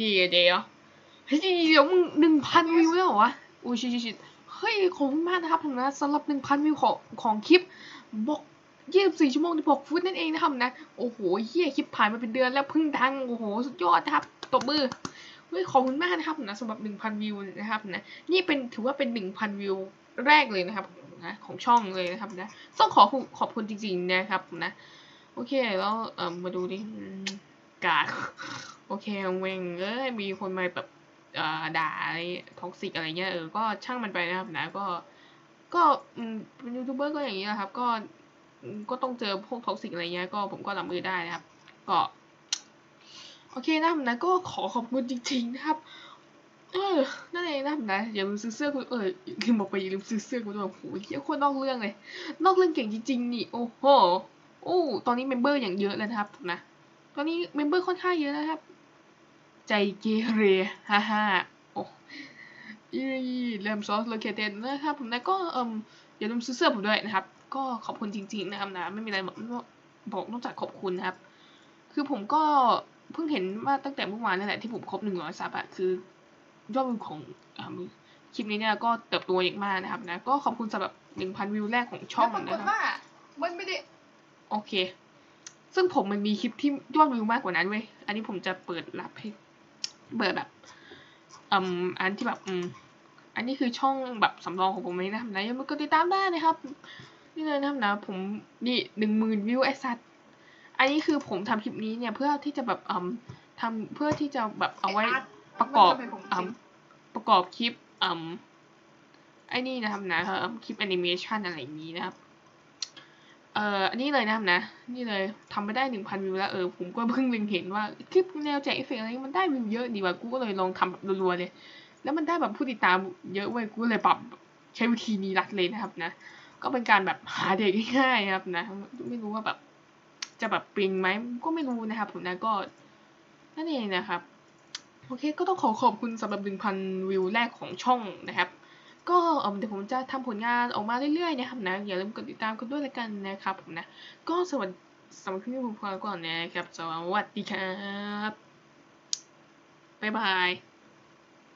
ดีเดียวเฮ้ยเดี๋ยวมึงหนึ่งพันวิวแล้วเหรอวะโอ้ยชิชิชิเฮ้ยขอบคุณมากนะครับผมนะสำหรับหนึ่งพันวิวของของคลิปบอกยี่สิบสี่ชั่วโมงที่บอกฟุตนั่นเองนะครับนะโอ้โหเฮียคลิปผ่านมาเป็นเดือนแล้วเพิ่งดังโอ้โหสุดยอดนะครับตบมือเฮ้ยขอบคุณมากนะครับนะสำหรับหนึ่งพันวิวนะครับนะนี่เป็นถือว่าเป็นหนึ่งพันวิวแรกเลยนะครับนะของช่องเลยนะครับนะต้องขอขอบคุณจริงๆนะครับนะโอเคแล้วเอ่อมาดูดิกาก เคเวงเอ้ยมีคนมาแบบอ่อด่าอะไรท็อกซิกอะไรเงี้ยเออก็ช่างมันไปนะครับนะก็ ก็เป็นยูทูบเบอร์ก็อย่างนี้นะครับ ก็ก็ต้องเจอพวกท็อกซิกอะไรเงี้ยก็ผมก็รับมือได้นะครับ ก็โอเคนะครับนะก็ขอขอบคุณจริงๆนะครับเออนั่นเองนะครับนะอย่าลืมซื้อเสื้อกูเออลืมบอกไปอย่าลืมซื้อเสื้อกูด้วยโอ้โหเหี้ยโคตรนอกเรื่องเลย นอกเรื่องเก่งจริงๆนี่โอ้โหโอ้ตอนนี้เมมเบอร์อย่างเยอะเลยนะครับนะตอนนี้เมมเบอร์ค่อนข้างเยอะนะครับ ใจเกเรฮ่าฮ่าโอ้อีเริ่มซอสโลเคเตนนะครับผมนะก็เอ่มอย่าลืมซื้อเสื้อผมด้วยนะครับ ก็ขอบคุณจริง ๆ นะครับนะไม่มีอะไรบอกบอกนอกจากขอบคุณนะครับ คือผมก็เพิ่งเห็นว่าตั้งแต่เมื่อวานนี่แหละที่ผมครบหนึ่งร้อยซับอะคือยอดวิวของอ่าคลิปนี้เนี่ยก็เติบโตอย่างมากนะครับนะก็ขอบคุณสำหรับหนึ่งพันวิวแรกของช่องแล้วปรากนะฏครับว่ามันไม่ได้โอเค ซึ่งผมมันมีคลิปที่ยอดวิวมากกว่านั้นเว้ยอันนี้ผมจะเปิดรับให้ เปิดแบบอืมอันที่แบบอืมอันนี้คือช่องแบบสำรองของผมเองนะครับนะยังไม่กดติดตามได้นะครับ นี่เลยนะครับนะผมนี่หนึ่งหมื่นวิวไอ้สัตว์อันนี้คือผมทำคลิปนี้เนี่ยเพื่อที่จะแบบอืมทำเพื่อที่จะแบบเอาไว้ไอ้อาร์ตประกอบมันทำให้ผมอืเจ็มบประกอบคลิปอืมไอ้นี่นะครับนะเอ่อคลิปแอนิเมชันอะไรอย่างนี้นะครับ เอ่ออันนี้เลยนะครับนะ นี่เลยทำไปได้หนึ่งพันวิวแล้วเออผมก็เพิ่งเล็งเห็นว่าคลิปแนวแจกเอฟเฟกต์อะไรมันได้วิวเยอะดีว่ะกูก็เลยลองทำแบบรัวๆเลย แล้วมันได้แบบผู้ติดตามเยอะเว้ยกูเลยปรับใช้วิธีนี้รัดเลยนะครับนะ ก็เป็นการแบบหาเด็กง่ายๆครับนะ ไม่รู้ว่าแบบ จะแบบปริงไหมก็ไม่รู้นะครับ ผมนะก็นั่นเองนะครับ โอเคก็ต้องขอขอบคุณสำหรับ1,000วิวแรกของช่องนะครับ ก็เดี๋ยวผมจะทำผลงานออกมาเรื่อยๆนะครับนะอย่าลืมกดติดตามกันด้วยละกันนะครับผมนะก็สวัสดีสำหรับคลิปนี้ผมพอก่อนนะครับสวัสดีครับบ๊ายบาย